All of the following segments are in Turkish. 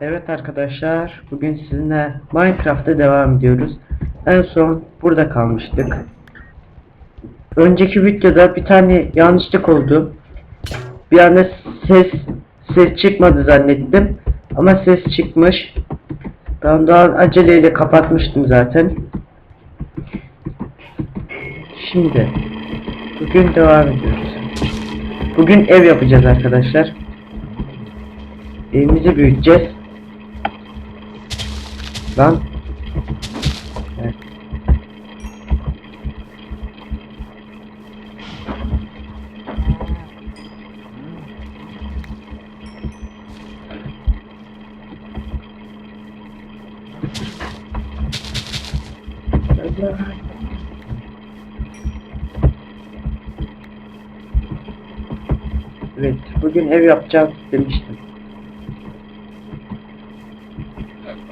Evet arkadaşlar, bugün sizinle Minecraft'ta devam ediyoruz. En son burada kalmıştık. Önceki videoda bir tane yanlışlık oldu. Bir anda ses ses çıkmadı zannettim. Ama ses çıkmış. Ben daha aceleyle kapatmıştım zaten. Şimdi bugün devam ediyoruz. Bugün ev yapacağız arkadaşlar. Evimizi büyüteceğiz. Lan. Evet. Evet, bugün ev yapacağız demiştim.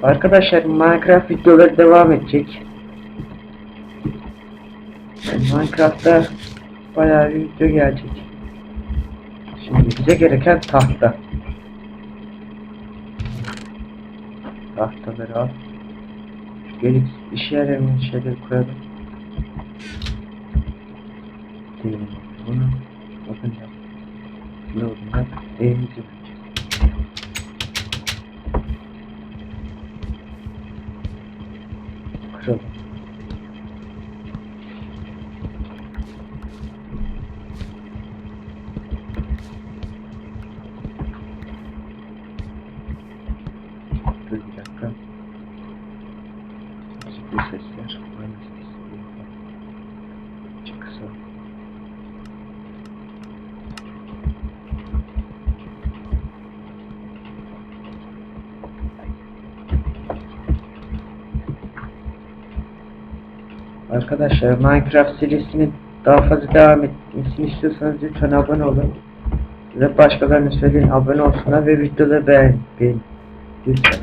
Arkadaşlar Minecraft videoları devam edecek. Minecraft'ta bayağı bir video gelecek. Şimdi bize gereken tahta. Tahtaları al. Gelip işe yaramayan şeyleri koyalım. Diyelim bunu. Bakın ya. Ne oldu? Evimizi Tschüss. Arkadaşlar Minecraft serisinin daha fazla devam etmesini istiyorsanız lütfen abone olun. Ve başkalarına söyleyin abone olsunlar ve videoları beğen, beğen. Lütfen.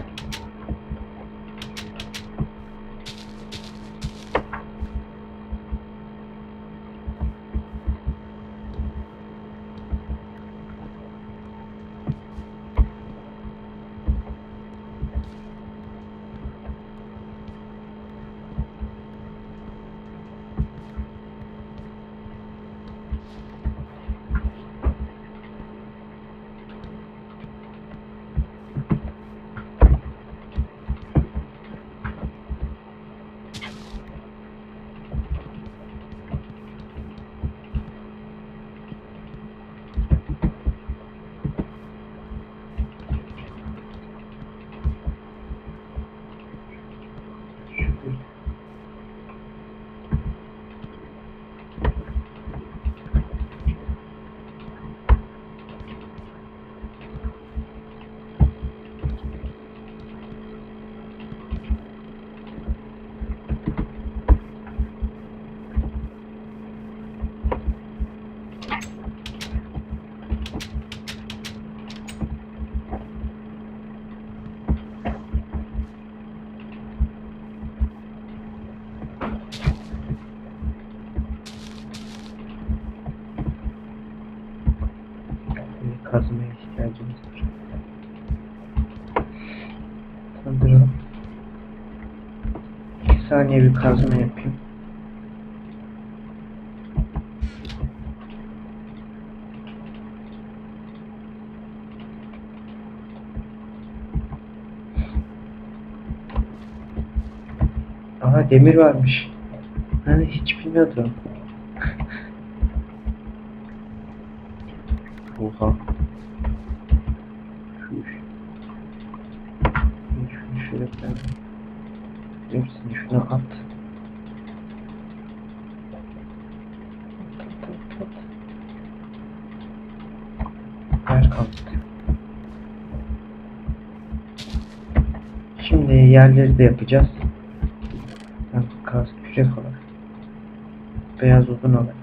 Bir kazmaya ihtiyacımız var. Sanırım. İki saniye bir kazma yapayım. Aha demir varmış. Hani hiç bilmiyordum. Oha. Şu iş. Koyalım. Hepsini şuna at. Ver kalktı. Şimdi yerleri de yapacağız. Kaz kürek olarak. Beyaz odun olarak.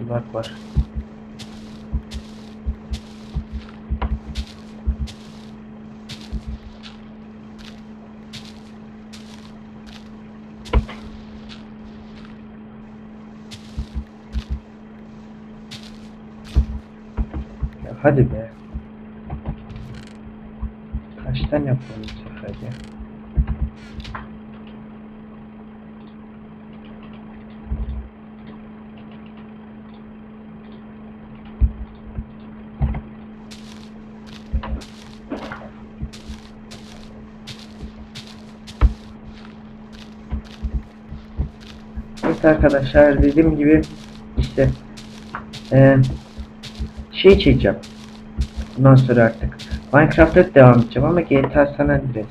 Duvar var. Hadi be. Kaçtan yapalım bu? Evet arkadaşlar dediğim gibi işte eee şey çekeceğim. Bundan sonra artık Minecraft'ta devam edeceğim ama GTA San Andreas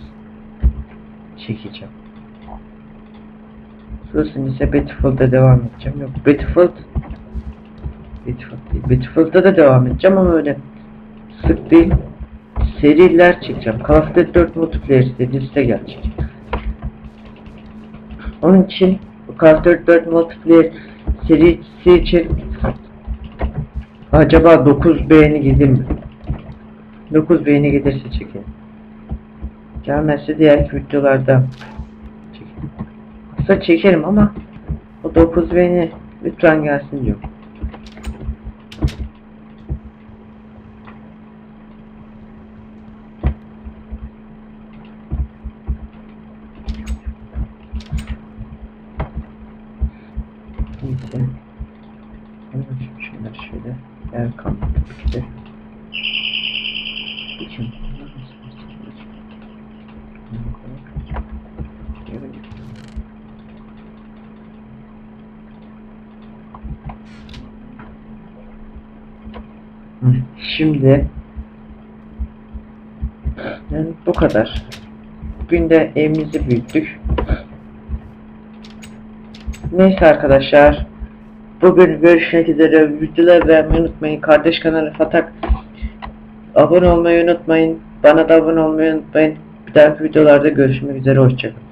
çekeceğim. Sonrasında ise Battlefield'da devam edeceğim. Yok Battlefield Battlefield değil. Battlefield'da da devam edeceğim ama öyle sık değil. Seriler çekeceğim. Call of Duty 4 multiplayer serisi gelecek. Onun için bu Call of Duty 4 multiplayer serisi için acaba 9 beğeni gelir mi? 9 beğeni gelirse çekelim. Gelmezse diğer videolarda çekelim. Aslında çekerim ama o 9 beğeni lütfen gelsin diyor. Neyse. Şöyle kalmadı bir de. İçin. Şimdi yani bu kadar. Bugün de evimizi büyüttük. Neyse arkadaşlar. Bugün görüşmek üzere. Videoları beğenmeyi unutmayın. Kardeş kanalı Fatak. Abone olmayı unutmayın. Bana da abone olmayı unutmayın. Bir dahaki videolarda görüşmek üzere. Hoşçakalın.